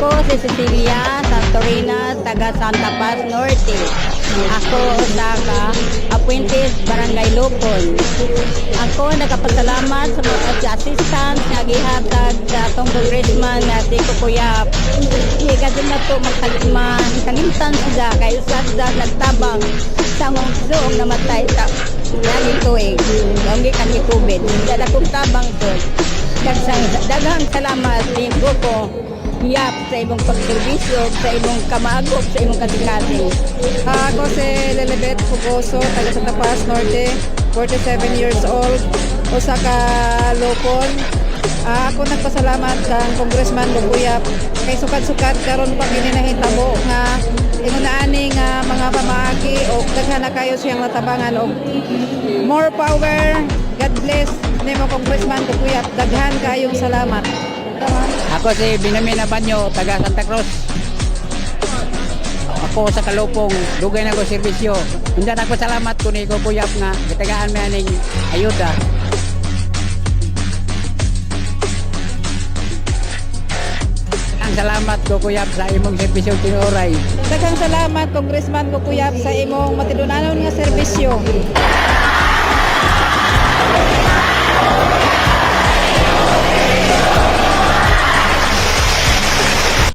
Ako si Cecilia Santorina, taga Santa Paz Norte. Ako sa ka appointed Barangay Lupon. Ako nagapasalamat sa mga sa assistant nga gihatag sa atong congressman nga si Kukuyap. Higa din na to magkalimman, kalimtan sila kay usad sa nagtabang sa mong suong namatay sa lagi tuig. Lagi kani COVID. Dala kong tabang to. Daghang daghang salamat ni Kuko. Yap sa imong pagserbisyo, sa imong kamagop, sa imong kasikating. Ah, ako si Lilibet Fugoso, taga Santa Paz Norte, 47 years old, usa ka Lopon. Ah, ako nagpasalamat kang Congressman Luguyap kay sukat-sukat karon pa gini nahitabo nga ingon na ani nga mga pamaagi o daghan na kayo siyang natabangan og more power. God bless nimo Congressman Luguyap. Daghan kayong salamat. Ako si Binamin Abanyo, taga Santa Cruz. Ako sa Kalupong, dugay na ko serbisyo. Hindi ako salamat ko ni Kukuyap nga, gitagaan may aning ayuda. Ang salamat Kukuyap sa imong serbisyo tinuray. Daghang salamat Congressman Luguyap sa imong matidunanon nga serbisyo.